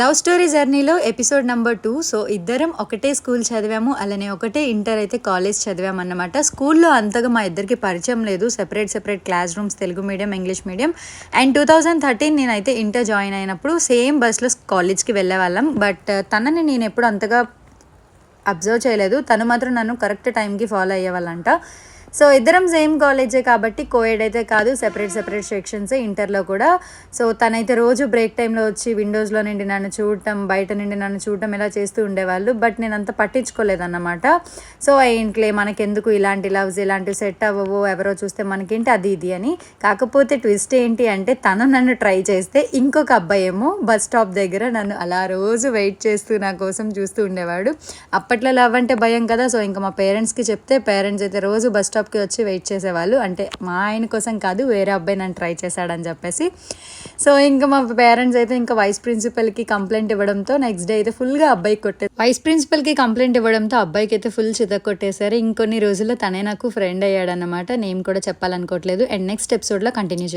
Love story జర్నీలో episode number two. So ఇద్దరం ఒకటే స్కూల్ చదివాము. అలానే ఒకటే ఇంటర్ అయితే కాలేజ్ చదివాము అన్నమాట స్కూల్లో అంతగా మా ఇద్దరికి పరిచయం లేదు. Separate separate class rooms Telugu medium English medium. And two thousand thirteen నేనైతే ఇంటర్ జాయిన్ అయినప్పుడు సేమ్ బస్లో కాలేజ్కి వెళ్ళే వాళ్ళం బట్ uh, తనని నేను ఎప్పుడు అంతగా అబ్జర్వ్ చేయలేదు. తను మాత్రం నన్ను కరెక్ట్ టైంకి ఫాలో అయ్యేవాళ్ళంట. సో ఇద్దరం సేమ్ కాలేజే కాబట్టి కోఎడ్ అయితే కాదు సెపరేట్ సెపరేట్ సెక్షన్సే ఇంటర్లో కూడా. సో తనైతే రోజు బ్రేక్ టైంలో వచ్చి విండోస్లో నుండి నన్ను చూడటం బయట నుండి నన్ను చూడటం ఇలా చేస్తూ ఉండేవాళ్ళు. బట్ నేను అంత పట్టించుకోలేదన్నమాట. సో ఇంట్లో మనకెందుకు ఇలాంటి లవ్స్ ఇలాంటివి సెట్ అవ్వవు ఎవరో చూస్తే మనకేంటి అది ఇది అని. కాకపోతే ట్విస్ట్ ఏంటి అంటే తను నన్ను ట్రై చేస్తే ఇంకొక అబ్బాయి ఏమో బస్ స్టాప్ దగ్గర నన్ను అలా రోజు వెయిట్ చేస్తూ నా కోసం చూస్తూ ఉండేవాడు. అప్పట్లో లవ్ అంటే భయం కదా. సో ఇంకా మా పేరెంట్స్కి చెప్తే పేరెంట్స్ అయితే రోజు బస్ స్టాప్ స్టాప్కి వచ్చి వెయిట్ చేసేవాళ్ళు. అంటే మా ఆయన కోసం కాదు వేరే అబ్బాయి నన్ను ట్రై చేశాడని చెప్పేసి. సో ఇంకా మా పేరెంట్స్ అయితే ఇంకా వైస్ ప్రిన్సిపల్కి కంప్లైంట్ ఇవ్వడంతో నెక్స్ట్ డే అయితే ఫుల్గా అబ్బాయికి కొట్టే వైస్ ప్రిన్సిపల్కి కంప్లైంట్ ఇవ్వడంతో అబ్బాయికి అయితే ఫుల్ చిత కొట్టేశారు. ఇంకొన్ని రోజుల్లో తనే నాకు ఫ్రెండ్ అయ్యాడనమాట నేను కూడా చెప్పాలనుకోవట్లేదు. అండ్ నెక్స్ట్ ఎపిసోడ్లో కంటిన్యూ